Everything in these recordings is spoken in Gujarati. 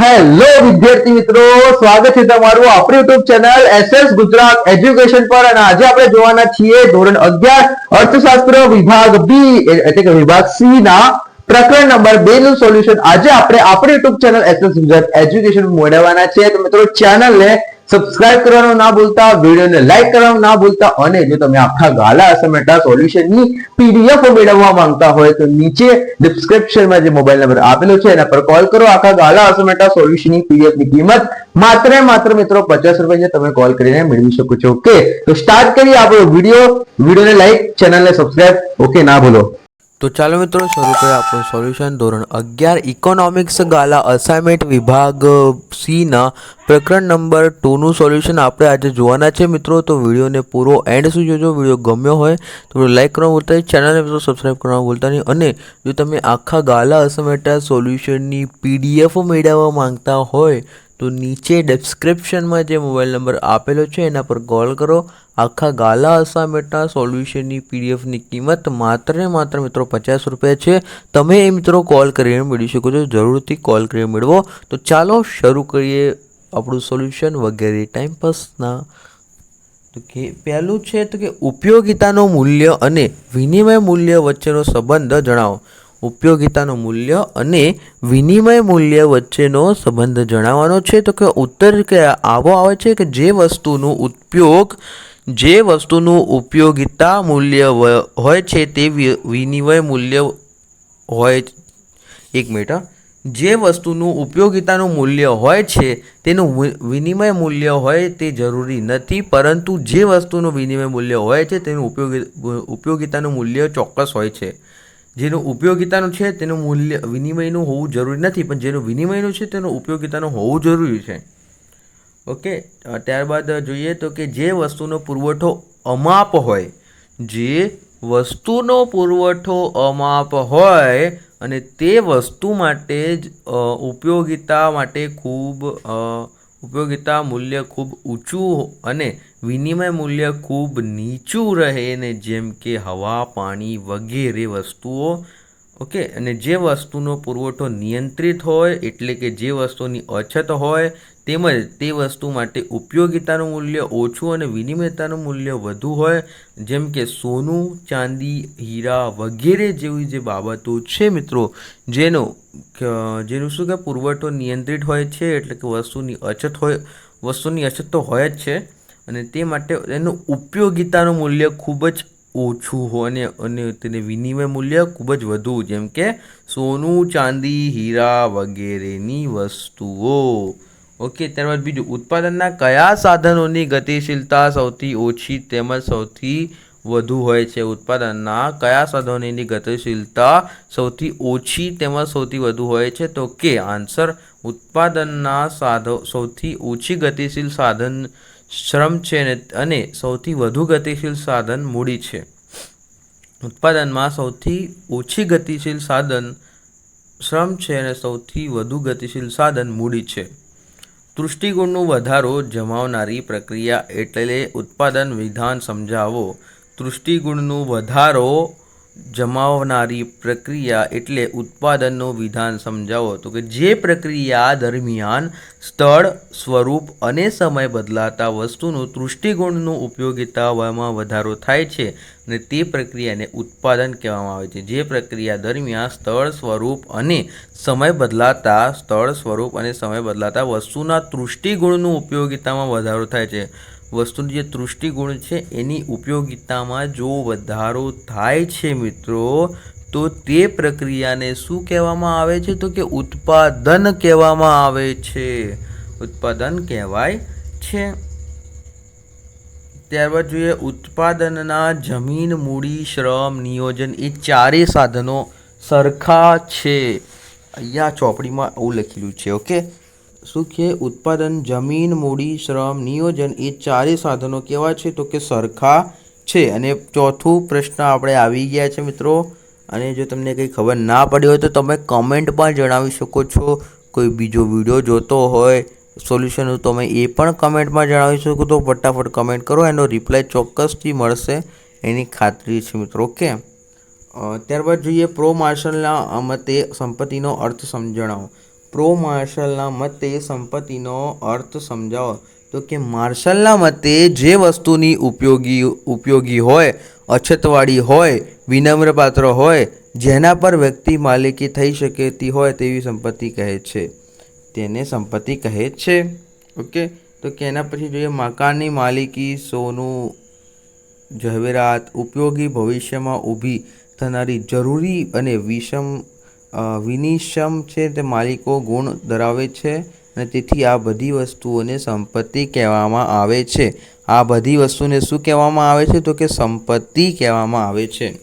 હેલો વિદ્યાર્થી મિત્રો. સ્વાગત છે તમારું આપણી YouTube channel SS Gujarat education પર. અને આજે આપણે જોવાના છીએ ધોરણ અગિયાર, અર્થશાસ્ત્ર વિભાગ બી એટલે કે વિભાગ સી ના પ્રકરણ નંબર બે નું સોલ્યુશન આજે આપણે આપણી YouTube channel SS Gujarat education મેળવવાના છે તો મિત્રો ચેનલને સબસ્ક્રાઇબ કરવાનું ના ભૂલતા, વિડીયોને લાઈક કરવાનું ના ભૂલતા અને જો તમે આખા ગાલા અસમેટા સોલ્યુશનની પીડીએફ મેળવવા માંગતા હોય તો નીચે ડિસ્ક્રિપ્શનમાં જે મોબાઈલ નંબર આપેલો છે, એના પર કોલ કરો. આખા ગાલા અસમેટા સોલ્યુશનની પીડીએફની કિંમત માત્ર માત્ર મિત્રો પચાસ રૂપિયા તમે કોલ કરીને મેળવી શકો છો. ઓકે તો સ્ટાર્ટ કરીએ આપણો વીડિયો. વિડીયોને લાઈક ચેનલને સબસ્ક્રાઇબ ઓકે ના ભૂલો. તો ચાલો મિત્રો શરૂ કરીએ આપણું સોલ્યુશન ધોરણ અગિયાર ઇકોનોમિક્સ ગાલા અસાઇનમેન્ટ વિભાગ સીના પ્રકરણ નંબર ટુનું સોલ્યુશન આપણે આજે જોવાના છે મિત્રો. તો વિડીયોને પૂરો એન્ડ સુધી જોજો. વીડિયો ગમ્યો હોય તો લાઈક કરવા ભૂલતા નહીં. ચેનલને મિત્રો સબસ્ક્રાઈબ કરવા ભૂલતા નહીં. અને જો તમે આખા ગાલા અસાઇનમેન્ટ સોલ્યુશનની પીડીએફ મેળવવા માંગતા હોય તો નીચે ડિસ્ક્રિપ્શનમાં જે મોબાઈલ નંબર આપેલો છે, એના પર કોલ કરો. આખા ગાલા અસામેટા સોલ્યુશનની પીડીએફની કિંમત માત્ર ને માત્ર મિત્રો પચાસ રૂપિયા છે. તમે એ મિત્રો કોલ કરીને મેળવી શકો છો. જરૂરથી કોલ કરીને મેળવો. તો ચાલો શરૂ કરીએ આપણું સોલ્યુશન વગેરે. ટાઈમ પાસના તો કે પહેલું છે તો કે ઉપયોગિતાનું મૂલ્ય અને વિનિમય મૂલ્ય વચ્ચેનો સંબંધ જણાવો. ઉપયોગિતાનું મૂલ્ય અને વિનિમય મૂલ્ય વચ્ચેનો સંબંધ જણાવવાનો છે. તો કે ઉત્તર કે આવો આવે છે કે જે વસ્તુનું ઉપયોગ, જે વસ્તુનું ઉપયોગિતા મૂલ્ય હોય છે તે વિનિમય મૂલ્ય હોય, એક મિનિટ જે વસ્તુનું ઉપયોગિતાનું મૂલ્ય હોય છે તેનું વિનિમય મૂલ્ય હોય તે જરૂરી નથી, પરંતુ જે વસ્તુનું વિનિમય મૂલ્ય હોય છે તેનું ઉપયોગી ઉપયોગિતાનું મૂલ્ય ચોક્કસ હોય છે. જેનું ઉપયોગિતાનું છે, તેનું મૂલ્ય વિનિમયનું હોવું જરૂરી નથી, પણ જેનું વિનિમયનું છે, તેનું ઉપયોગિતાનું હોવું જરૂરી છે. ઓકે ત્યારબાદ જોઈએ તો કે જે વસ્તુનો પુરવઠો અમાપ હોય, જે વસ્તુનો પુરવઠો અમાપ હોય અને તે વસ્તુ માટે જ ઉપયોગિતા માટે ખૂબ ઉપયોગિતા મૂલ્ય ખૂબ ઊંચું અને વિનિમય મૂલ્ય ખૂબ નીચું રહે ને જેમ કે હવા, પાણી વગેરે વસ્તુઓ, ઓકે, અને જે વસ્તુનો પુરવઠો નિયંત્રિત હોય, એટલે કે જે વસ્તુની અછત હોય, તેમજ તે વસ્તુ માટે ઉપયોગિતાનું મૂલ્ય ઓછું અને વિનિમયતાનું મૂલ્ય વધુ હોય, જેમ કે સોનું, ચાંદી, હીરા વગેરે જેવી જે બાબતો છે મિત્રો, જેનો જેનું શું કે પુરવઠો નિયંત્રિત હોય છે, એટલે કે વસ્તુની અછત હોય, વસ્તુની અછત તો હોય જ છે અને તે માટે એનું ઉપયોગિતાનું મૂલ્ય ખૂબ જ ઓછું હોય અને અને તેને વિનિમય મૂલ્ય ખૂબ જ વધુ, જેમ કે સોનું, ચાંદી, હીરા વગેરેની વસ્તુઓ. ઓકે, ત્યારબાદ બીજું, ઉત્પાદનના કયા સાધનોની ગતિશીલતા સૌથી ઓછી તેમજ સૌથી વધુ હોય છે? ઉત્પાદનના કયા સાધનોની ગતિશીલતા સૌથી ઓછી તેમજ સૌથી વધુ હોય છે? તો કે, આન્સર, ઉત્પાદનના સાધો, સૌથી ઓછી ગતિશીલ સાધન શ્રમ છે અને સૌથી વધુ ગતિશીલ સાધન મૂડી છે. ઉત્પાદનમાં સૌથી ઓછી ગતિશીલ સાધન શ્રમ છે અને સૌથી વધુ ગતિશીલ સાધન મૂડી છે. તૃષ્ટિગુણનો વધારો જમાવનારી પ્રક્રિયા એટલે ઉત્પાદન વિધાન સમજાવો. તૃષ્ટિગુણનો વધારો જમાવનારી પ્રક્રિયા એટલે ઉત્પાદનનું વિધાન સમજાવો. તો કે જે પ્રક્રિયા દરમિયાન સ્થળ, સ્વરૂપ અને સમય બદલાતા વસ્તુનું તૃષ્ટિગુણનું ઉપયોગિતામાં વધારો થાય છે અને તે પ્રક્રિયાને ઉત્પાદન કહેવામાં આવે છે. જે પ્રક્રિયા દરમિયાન સ્થળ, સ્વરૂપ અને સમય બદલાતા, સ્થળ, સ્વરૂપ અને સમય બદલાતા વસ્તુના તૃષ્ટિગુણનું ઉપયોગિતામાં વધારો થાય છે. વસ્તુની જે તૃષ્ટિગુણ છે, એની ઉપયોગિતામાં જો વધારો થાય છે મિત્રો, તો તે પ્રક્રિયાને શું કહેવામાં આવે છે? તો કે ઉત્પાદન કહેવામાં આવે છે. ઉત્પાદન કહેવાય છે. ત્યારબાદ જોઈએ, ઉત્પાદનના જમીન, મૂડી, શ્રમ, નિયોજન એ ચારેય સાધનો સરખા છે. અહીંયા ચોપડીમાં એવું લખેલું છે, ઓકે? શું ઉત્પાદન, જમીન, મૂડી, શ્રમ, નિયોજન એ ચારેય સાધનો કેવા છે. તો કે સરખા છે. અને ચોથું પ્રશ્ન આપણે આવી ગયા છે મિત્રો. અને જો તમને કંઈ ખબર ના પડી હોય તો તમે કમેન્ટ પણ જણાવી શકો છો. કોઈ બીજો વીડિયો જોતો હોય સોલ્યુશન તમે એ પણ કમેન્ટમાં જણાવી શકો. તો ફટાફટ કમેન્ટ કરો. એનો રિપ્લાય ચોક્કસથી મળશે. એની ખાતરી છે મિત્રો. ઓકે? ત્યારબાદ જોઈએ પ્રો માર્શલના મતે સંપત્તિનો અર્થ સમજણાવો. પ્રો માર્શલના મતે સંપત્તિનો અર્થ સમજાવો. તો કે માર્શલના મતે જે વસ્તુની ઉપયોગી ઉપયોગી હોય, અછતવાળી હોય વિનમ્રપાત્ર હોય, જેના પર વ્યક્તિ માલિકી થઈ શકેતી હોય તેવી સંપત્તિ કહે છે. તેને સંપત્તિ કહે છે. ઓકે તો કે એના પછી જોઈએ મકાનની માલિકી સોનું જવેરાત ઉપયોગી ભવિષ્યમાં ઊભી થનારી જરૂરી અને વિષમ અ, વિનિષમ છે તે માલિકો ગુણ ધરાવે છે અને તેથી આ બધી વસ્તુઓને સંપત્તિ કહેવામાં આવે છે. આ બધી વસ્તુને શું કહેવામાં આવે છે? તો કે સંપત્તિ કહેવામાં આવે છે.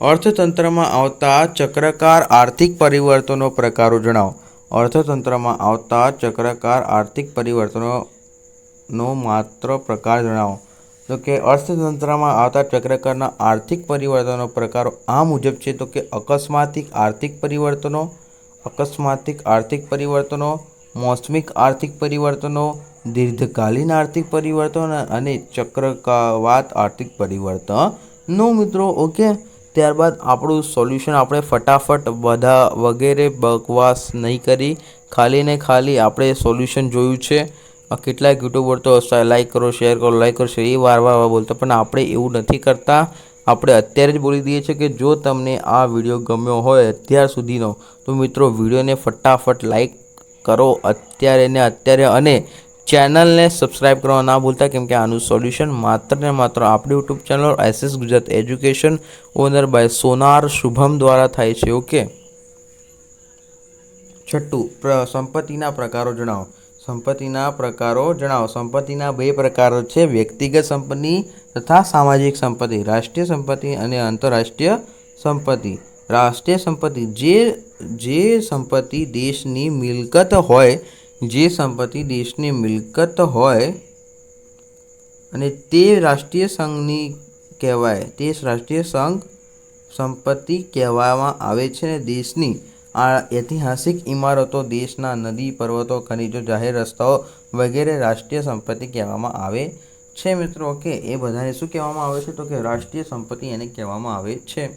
અર્થતંત્રમાં આવતા ચક્રકાર આર્થિક પરિવર્તનો પ્રકારો જણાવો. અર્થતંત્રમાં આવતા ચક્રકાર આર્થિક પરિવર્તનોનો માત્ર પ્રકાર જણાવો. તો કે અર્થતંત્રમાં આવતા ચક્રકારના આર્થિક પરિવર્તનો પ્રકારો આ મુજબ છે. તો કે અકસ્માતિક આર્થિક પરિવર્તનો, અકસ્માતિક આર્થિક પરિવર્તનો, મોસમિક આર્થિક પરિવર્તનો, દીર્ઘકાલીન આર્થિક પરિવર્તન અને ચક્રવાત આર્થિક પરિવર્તનો. મિત્રો, ઓકે? ત્યારબાદ આપણું સોલ્યુશન આપણે ફટાફટ બધા વગેરે બકવાસ નહીં કરી. ખાલી ને ખાલી આપણે સોલ્યુશન જોયું છે. આ કેટલાક યુટ્યુબર તો લાઈક કરો શેર કરો લાઈક કરો શેર એ વાર વાર બોલતા, પણ આપણે એવું નથી કરતા. આપણે અત્યારે જ બોલી દઈએ છીએ કે જો તમને આ વીડિયો ગમ્યો હોય અત્યાર સુધીનો, તો મિત્રો વિડીયોને ફટાફટ લાઈક કરો અત્યારે ને અત્યારે અને ચેનલને સબસ્ક્રાઈબ કરવા ના ભૂલતા, કેમ કે આનું સોલ્યુશન માત્ર ને માત્ર આપણી YouTube channel SS Gujarat education owner by Sonar Shubham દ્વારા થાય છે ઓકે છઠ્ઠું સંપત્તિના પ્રકારો જણાવો. સંપત્તિના પ્રકારો જણાવો. સંપત્તિના બે પ્રકારો છે. વ્યક્તિગત સંપત્તિ તથા સામાજિક સંપત્તિ. રાષ્ટ્રીય સંપત્તિ અને આંતરરાષ્ટ્રીય સંપત્તિ. રાષ્ટ્રીય સંપત્તિ જે જે સંપત્તિ દેશની મિલકત હોય, જે સંપત્તિ દેશની મિલકત હોય, અને તે રાષ્ટ્રીય સંઘની કહેવાય. તે રાષ્ટ્રીય સંઘ સંપત્તિ કહેવામાં આવે છે દેશની. આ ઐતિહાસિક ઇમારતો દેશના નદી, પર્વતો, ખનિજો, જાહેર રસ્તાઓ વગેરે રાષ્ટ્રીય સંપત્તિ કહેવામાં આવે છે. મિત્રો કે એ બધાને શું કહેવામાં આવે છે? તો કે રાષ્ટ્રીય સંપત્તિ એને કહેવામાં આવે છે.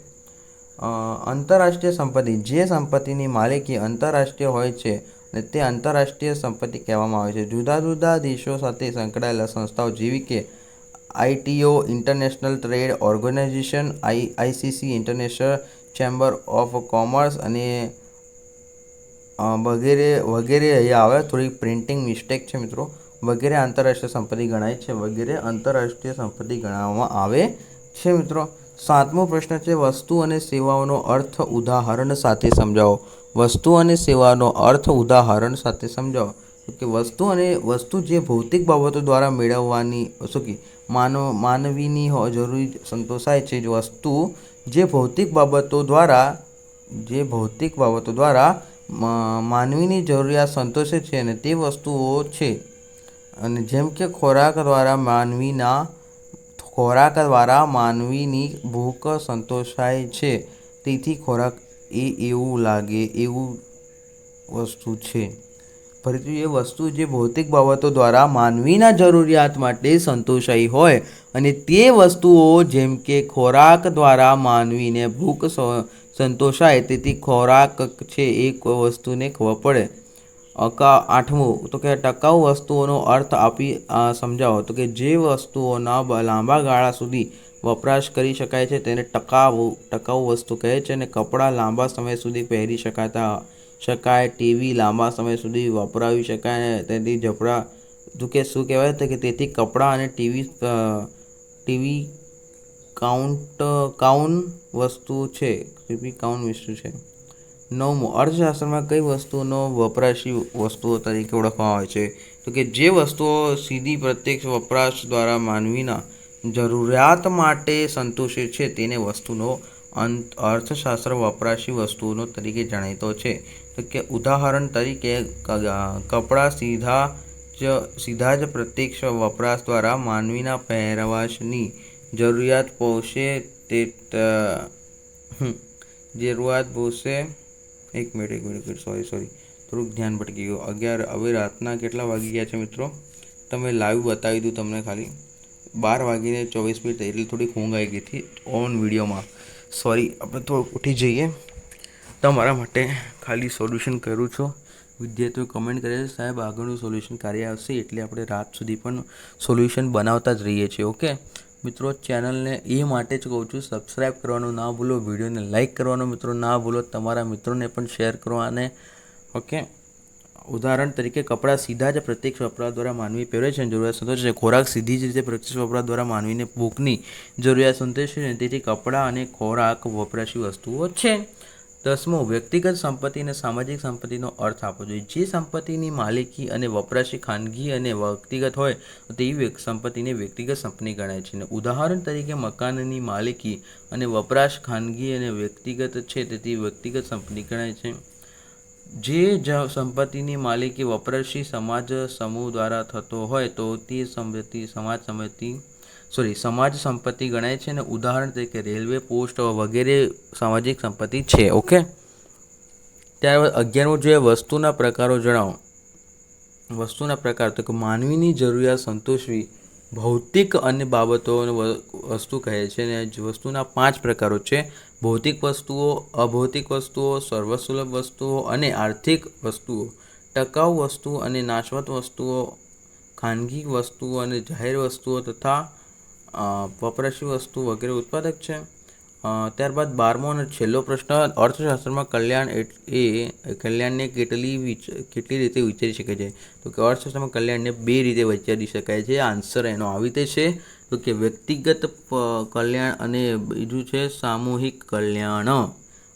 આંતરરાષ્ટ્રીય સંપત્તિ, જે સંપત્તિની માલિકી આંતરરાષ્ટ્રીય હોય છે અને તે આંતરરાષ્ટ્રીય સંપત્તિ કહેવામાં આવે છે. જુદા જુદા દેશો સાથે સંકળાયેલા સંસ્થાઓ જેવી કે ITO international trade organization I ICC international chamber of commerce અને વગેરે વગેરે અહીંયા આવે. થોડી પ્રિન્ટિંગ મિસ્ટેક છે મિત્રો. વગેરે આંતરરાષ્ટ્રીય સંપત્તિ ગણાય છે. વગેરે આંતરરાષ્ટ્રીય સંપત્તિ ગણાવવામાં આવે છે મિત્રો. સાતમો પ્રશ્ન છે, વસ્તુ અને સેવાઓનો અર્થ ઉદાહરણ સાથે સમજાવો. વસ્તુ અને સેવાનો અર્થ ઉદાહરણ સાથે સમજાવો. કે વસ્તુ અને વસ્તુ જે ભૌતિક બાબતો દ્વારા મેળવવાની, શું કે માનવ માનવીની જરૂરી સંતોષાય છે. વસ્તુ જે ભૌતિક બાબતો દ્વારા, જે ભૌતિક બાબતો દ્વારા માનવીની જરૂરિયાત સંતોષે છે અને તે વસ્તુઓ છે. અને જેમ કે ખોરાક દ્વારા માનવીના, ખોરાક દ્વારા માનવીની ભૂખ સંતોષાય છે. તેથી ખોરાક એ એવું લાગે, એવું વસ્તુ છે. પરંતુ એ વસ્તુ જે ભૌતિક બાબતો દ્વારા માનવીના જરૂરિયાત માટે સંતોષાઈ હોય અને તે વસ્તુઓ જેમ કે ખોરાક દ્વારા માનવીને ભૂખ સંતોષાય, તેથી ખોરાક છે એ વસ્તુને ખબર પડે. અકા, આઠમું, તો કે ટકાઉ વસ્તુઓનો અર્થ આપી સમજાવો. તો કે જે વસ્તુઓના લાંબા ગાળા સુધી વપરાશ કરી શકાય છે તેને ટકાઉ ટકાઉ વસ્તુ કહે છે અને કપડાં લાંબા સમય સુધી પહેરી શકાતા શકાય, ટીવી લાંબા સમય સુધી વપરાવી શકાય અને તેથી જપડા જો કે શું કહેવાય તો કે તેથી કપડાં અને ટીવી ટીવી કાઉન્ટ, કાઉન વસ્તુ છે, ટીવી કાઉન વસ્તુ છે. નવમું, અર્થશાસ્ત્રમાં કઈ વસ્તુનો વપરાશી વસ્તુઓ તરીકે ઓળખવામાં આવે છે? તો કે જે વસ્તુઓ સીધી પ્રત્યક્ષ વપરાશ દ્વારા માનવીના જરૂરિયાત માટે સંતોષે છે, તેને વસ્તુનો અંત, અર્થશાસ્ત્ર વપરાશી વસ્તુઓનો તરીકે જાણીતો છે. તો કે ઉદાહરણ તરીકે કપડાં સીધા જ સીધા જ પ્રત્યક્ષ વપરાશ દ્વારા માનવીના પહેરવાશની જરૂરિયાત પહોંચે તે જરૂરિયાત પહોંચશે એક મિનિટ એક મિનિટ સોરી સોરી થોડુંક ધ્યાન ભટકી ગયું. અગિયાર, હવે રાતના કેટલા વાગી ગયા છે મિત્રો? તમે લાઈવ બતાવી દઉં તમને ખાલી. બાર વાગીને ચોવીસ મિનિટ એટલે થોડીક ઊંઘ આવી ગઈ હતી ઓન વિડીયોમાં સોરી આપણે થોડુંક ઉઠી જઈએ. તમારા માટે ખાલી સોલ્યુશન કરું છું. વિદ્યાર્થીઓ કમેન્ટ કરે છે, સાહેબ, આગળનું સોલ્યુશન કાર્ય આવશે. એટલે આપણે રાત સુધી પણ સોલ્યુશન બનાવતા જ રહીએ છીએ ઓકે મિત્રો ચેનલને એ માટે જ કહું છું સબસ્ક્રાઈબ કરવાનું ના ભૂલો, વિડીયોને લાઇક કરવાનો મિત્રો ના ભૂલો, તમારા મિત્રોને પણ શેર કરો અને ઓકે ઉદાહરણ તરીકે, કપડાં સીધા જ પ્રત્યક્ષ વપરાશ દ્વારા માનવી પહેરે છે જરૂરિયાત સંતોષે છે. ખોરાક સીધી જ રીતે પ્રત્યક્ષ વપરાશ દ્વારા માનવીને ભૂખની જરૂરિયાત સંતોષે છે તેથી કપડાં અને ખોરાક વપરાશી વસ્તુઓ છે. દસમો, વ્યક્તિગત સંપત્તિ અને સામાજિક સંપત્તિનો અર્થ આપવો જોઈએ. જે સંપત્તિની માલિકી અને વપરાશી ખાનગી અને વ્યક્તિગત હોય તેવી સંપત્તિને વ્યક્તિગત સંપત્તિ ગણાય છે. ઉદાહરણ તરીકે, મકાનની માલિકી અને વપરાશ ખાનગી અને વ્યક્તિગત છે તેથી વ્યક્તિગત સંપત્તિ ગણાય છે. જે જ સંપત્તિની માલિકી વપરાશી સમાજ, સમૂહ દ્વારા થતો હોય, તો તે સંપત્તિ સમાજ સંપત્તિ સોરી, સમાજ સંપત્તિ ગણાય છે અને ઉદાહરણ તરીકે રેલવે, પોસ્ટ વગેરે સામાજિક સંપત્તિ છે, ઓકે? ત્યારબાદ અગિયારમું જોઈએ વસ્તુના પ્રકારો જણાવો. વસ્તુના પ્રકાર, તો કે માનવીની જરૂરિયાત, સંતોષવી, ભૌતિક અને બાબતોને વસ્તુ કહે છે અને વસ્તુના પાંચ પ્રકારો છે. ભૌતિક વસ્તુઓ, અભૌતિક વસ્તુઓ, સર્વસુલભ વસ્તુઓ અને આર્થિક વસ્તુઓ. ટકાઉ વસ્તુઓ અને નાશવત વસ્તુઓ, ખાનગી વસ્તુઓ અને જાહેર વસ્તુઓ તથા વપરાશી વસ્તુ વગેરે ઉત્પાદક છે. ત્યારબાદ બારમો અને છેલ્લો પ્રશ્ન, અર્થશાસ્ત્રમાં કલ્યાણ એ, કલ્યાણને કેટલી વિચ, કેટલી રીતે વિચારી શકાય છે? તો કે અર્થશાસ્ત્રમાં કલ્યાણને બે રીતે વિચારી શકાય છે. આન્સર એનો આવી રીતે છે. તો કે વ્યક્તિગત કલ્યાણ અને બીજું છે સામૂહિક કલ્યાણ.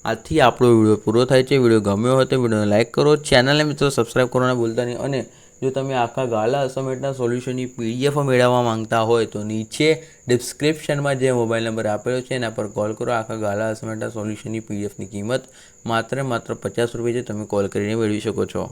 આથી આપણો વીડિયો પૂરો થાય છે. વીડિયો ગમ્યો હોય તો વિડીયોને લાઇક કરો. ચેનલને મિત્રો સબસ્ક્રાઈબ કરવાના ભૂલતા નહીં. અને જો તમે આખા ગાલા અસાઇનમેન્ટના સોલ્યુશનની પીડીએફ મેળવવા માંગતા હોય તો નીચે ડિસ્ક્રિપ્શનમાં જે મોબાઈલ નંબર આપેલો છે, એના પર કોલ કરો. આખા ગાલા અસાઇનમેન્ટના સોલ્યુશનની પીડીએફની કિંમત માત્ર માત્ર પચાસ રૂપિયા છે. તમે કોલ કરીને મેળવી શકો છો.